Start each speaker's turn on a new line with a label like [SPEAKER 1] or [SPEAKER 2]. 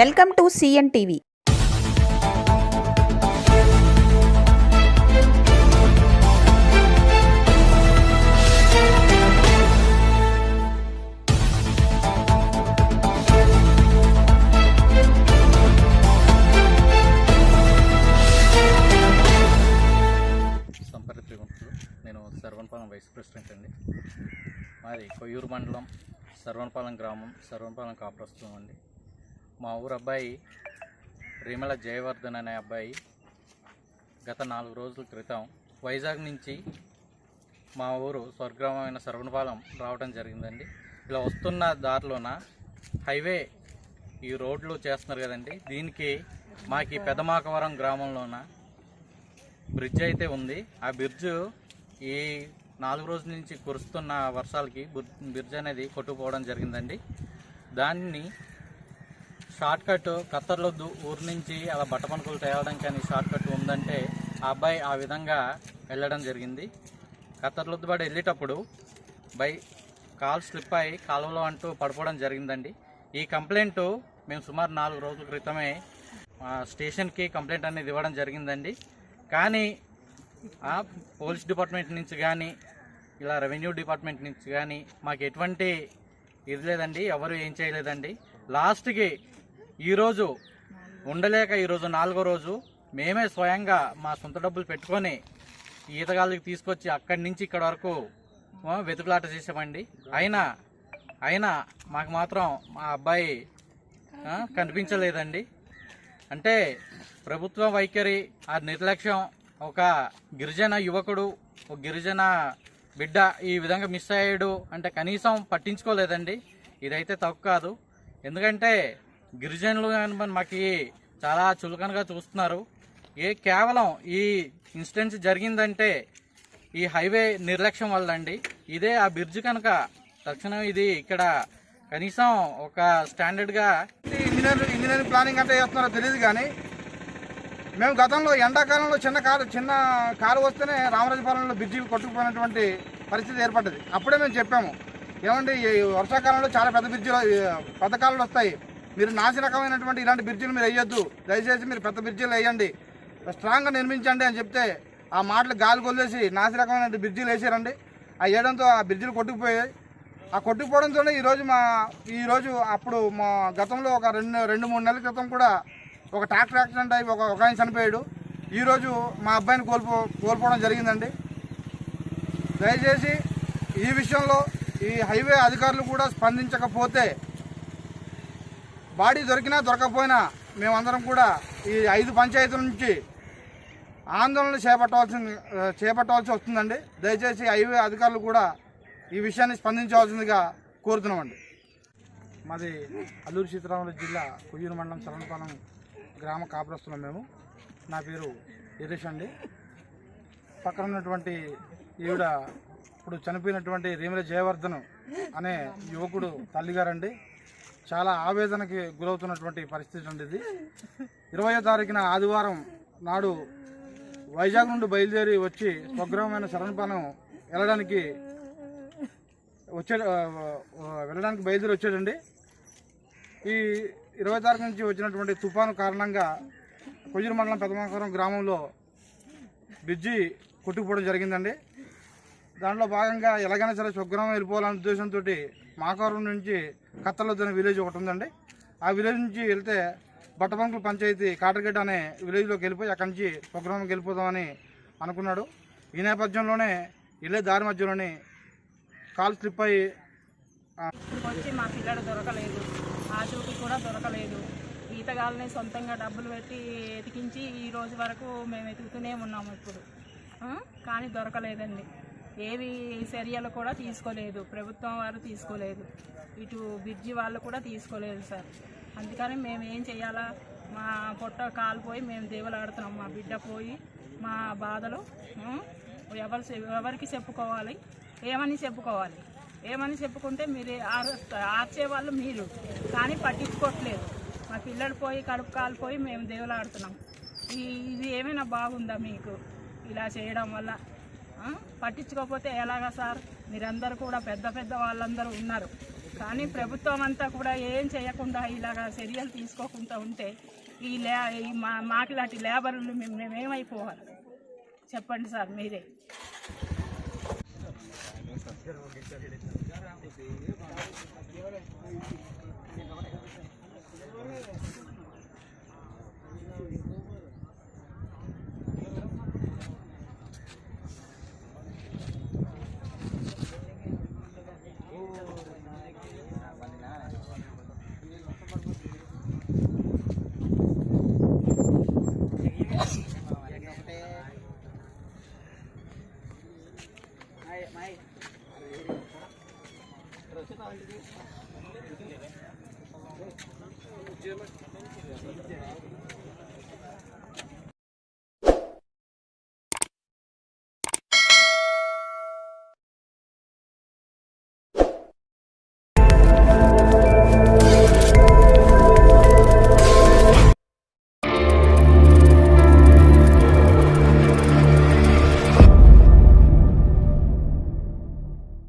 [SPEAKER 1] Welcome to CN TV.
[SPEAKER 2] సంపర్తి నేను Sarvanapalem vice president అండి. మాది కొయ్యూరు మండలం సర్వనపాలెం గ్రామం సర్వనపాలెం కాపురస్తున్నాం అండి. మా ఊరు అబ్బాయి రిమల జయవర్ధన్ అనే అబ్బాయి గత నాలుగు రోజుల క్రితం వైజాగ్ నుంచి మా ఊరు స్వర్గ్రామమైన సర్వనపాలెం రావడం జరిగిందండి. ఇలా వస్తున్న దారిలోన హైవే ఈ రోడ్లు చేస్తున్నారు కదండి. దీనికి మాకి పెదమాకవరం గ్రామంలోన బ్రిడ్జ్ అయితే ఉంది. ఆ బ్రిడ్జ్ ఈ నాలుగు రోజుల నుంచి కురుస్తున్న వర్షాలకి బ్రిడ్జ్ అనేది కొట్టుకుపోవడం జరిగిందండి. దాన్ని షార్ట్ కట్ కత్తర్లొద్దు ఊరు నుంచి అలా బట్టపనుకులు తేవడం కానీ షార్ట్ కట్ ఉందంటే ఆ అబ్బాయి ఆ విధంగా వెళ్ళడం జరిగింది. కత్తర్లొద్దు పడి వెళ్ళేటప్పుడు బై కాల్ స్లిప్ అయి కాలువలో అంటూ పడిపోవడం జరిగిందండి. ఈ కంప్లైంట్ మేము సుమారు నాలుగు రోజుల క్రితమే స్టేషన్కి కంప్లైంట్ అనేది ఇవ్వడం జరిగిందండి. కానీ ఆ పోలీస్ డిపార్ట్మెంట్ నుంచి కానీ ఇలా రెవెన్యూ డిపార్ట్మెంట్ నుంచి కానీ మాకు ఎటువంటి ఇది లేదండి ఎవరు ఏం చేయలేదండి. లాస్ట్కి ఈరోజు ఉండలేక ఈరోజు నాలుగో రోజు మేమే స్వయంగా మా సొంత డబ్బులు పెట్టుకొని ఈతగాళ్ళకి తీసుకొచ్చి అక్కడి నుంచి ఇక్కడ వరకు వెతుకులాట చేసామండి. అయినా అయినా మాకు మాత్రం మా అబ్బాయి కనిపించలేదండి. అంటే ప్రభుత్వ వైఖరి ఆ నిర్లక్ష్యం ఒక గిరిజన యువకుడు ఒక గిరిజన బిడ్డ ఈ విధంగా మిస్ అయ్యాడు అంటే కనీసం పట్టించుకోలేదండి. ఇదైతే తప్పు కాదు. ఎందుకంటే గిరిజనులు మాకు చాలా చులకనగా చూస్తున్నారు. ఏ కేవలం ఈ ఇన్సిడెంట్స్ జరిగిందంటే ఈ హైవే నిర్లక్ష్యం వల్ల అండి ఇదే ఆ బ్రిడ్జ్ కనుక తక్షణం ఇది ఇక్కడ కనీసం ఒక స్టాండర్డ్గా
[SPEAKER 3] ఇంజనీర్ ఇంజనీరింగ్ ప్లానింగ్ అంటే చేస్తున్నారో తెలియదు కానీ మేము గతంలో ఎండాకాలంలో చిన్న కారు చిన్న కారు వస్తేనే రామరాజపాలెంలో బ్రిడ్జి కొట్టుకుపోయినటువంటి పరిస్థితి ఏర్పడ్డది. అప్పుడే మేము చెప్పాము. ఏమండి ఈ వర్షాకాలంలో చాలా పెద్ద బ్రిడ్జిలు పెద్ద కాలంలో వస్తాయి. మీరు నాసి రకమైనటువంటి ఇలాంటి బ్రిడ్జిలు మీరు వేయొద్దు. దయచేసి మీరు పెద్ద బ్రిడ్జిలు వేయండి. స్ట్రాంగ్గా నిర్మించండి అని చెప్తే ఆ మాటలు గాలి కొల్లేసి నాశనకమైన రకమైన బ్రిడ్జిలు వేసారండి. ఆ వేయడంతో ఆ బ్రిడ్జిలు కొట్టుకుపోయాయి. ఆ కొట్టుకుపోవడంతోనే ఈరోజు మా ఈరోజు అప్పుడు మా గతంలో ఒక రెండు రెండు మూడు నెలల క్రితం కూడా ఒక ట్రాక్టర్ యాక్సిడెంట్ అయి ఒక ఒక ఆయన చనిపోయాడు. ఈరోజు మా అబ్బాయిని కోల్పో కోల్పోవడం జరిగిందండి. దయచేసి ఈ విషయంలో ఈ హైవే అధికారులు కూడా స్పందించకపోతే బాడీ దొరికినా దొరకకపోయినా మేమందరం కూడా ఈ ఐదు పంచాయతీల నుంచి ఆందోళన చేపట్టవలసి చేపట్టవలసి వస్తుందండి. దయచేసి హైవే అధికారులు కూడా ఈ విషయాన్ని స్పందించవలసిందిగా కోరుతున్నామండి. మాది అల్లూరు సీతారామరాజు జిల్లా కొయ్యూరు మండలం చరణపాలెం గ్రామ కాపురస్తున్నాం మేము. నా పేరు ఇరేష్ అండి. పక్కన ఉన్నటువంటి ఈవిడ ఇప్పుడు చనిపోయినటువంటి రీమల జయవర్ధన్ అనే యువకుడు తల్లిగారండి. చాలా ఆవేదనకి గురవుతున్నటువంటి పరిస్థితి ఉండేది. ఇది ఇరవయో తారీఖున ఆదివారం నాడు వైజాగ్ నుండి బయలుదేరి వచ్చి స్వగ్రామైన శరణపాలెం వెళ్ళడానికి వచ్చే వెళ్ళడానికి బయలుదేరి వచ్చాడండి. ఈ ఇరవై తారీఖు నుంచి వచ్చినటువంటి తుఫాను కారణంగా కొయ్యూరు మండలం పెదమాకరం గ్రామంలో బ్రిడ్జి కొట్టుకుపోవడం జరిగిందండి. దాంట్లో భాగంగా ఎలాగైనా సరే స్వగ్రామం వెళ్ళిపోవాలనే ఉద్దేశంతో మాకారం నుంచి కత్తలొద్దన విలేజ్ ఒకటి ఉందండి. ఆ విలేజ్ నుంచి వెళ్తే బట్టబంకుల పంచాయతీ కాటగడ్డ అనే విలేజ్లోకి వెళ్ళిపోయి అక్కడి నుంచి స్వగ్రామంకి వెళ్ళిపోదామని అనుకున్నాడు. ఈ నేపథ్యంలోనే వెళ్ళే దారి మధ్యలోనే కాల్ స్లిప్ అయ్యి
[SPEAKER 4] వచ్చి మా పిల్లడు దొరకలేదు. ఆచూకి కూడా దొరకలేదు. ఈతగాళ్ళని సొంతంగా డబ్బులు పెట్టి ఎతికించి ఈ రోజు వరకు మేము ఎతుకుతూనే ఉన్నాము ఇప్పుడు. కానీ దొరకలేదండి. ఏవి చర్యలు కూడా తీసుకోలేదు. ప్రభుత్వం వారు తీసుకోలేదు. ఇటు బ్రిడ్జి వాళ్ళు కూడా తీసుకోలేదు సార్. అందుకని మేము ఏం చేయాలా? మా పొట్ట కాలిపోయి మేము దేవులాడుతున్నాం. మా బిడ్డ పోయి మా బాధలు ఎవరు ఎవరికి చెప్పుకోవాలి? ఏమని చెప్పుకోవాలి? ఏమని చెప్పుకుంటే మీరు ఆర్- ఆర్చే వాళ్ళు మీరు. కానీ పట్టించుకోవట్లేదు మా పిల్లలు పోయి కడుపు కాలిపోయి మేము దేవులాడుతున్నాం. ఈ ఇది ఏమైనా బాగుందా మీకు? ఇలా చేయడం వల్ల పట్టించుకోకపోతే ఎలాగా సార్? మీరందరూ కూడా పెద్ద పెద్ద వాళ్ళందరూ ఉన్నారు. కానీ ప్రభుత్వం అంతా కూడా ఏం చేయకుండా ఇలాగా చర్యలు తీసుకోకుండా ఉంటే ఈ లే ఈ మా మాకిలాంటి లేబర్లు మేము మేమేమైపోవాలి? చెప్పండి సార్ మీరే.
[SPEAKER 1] Jim.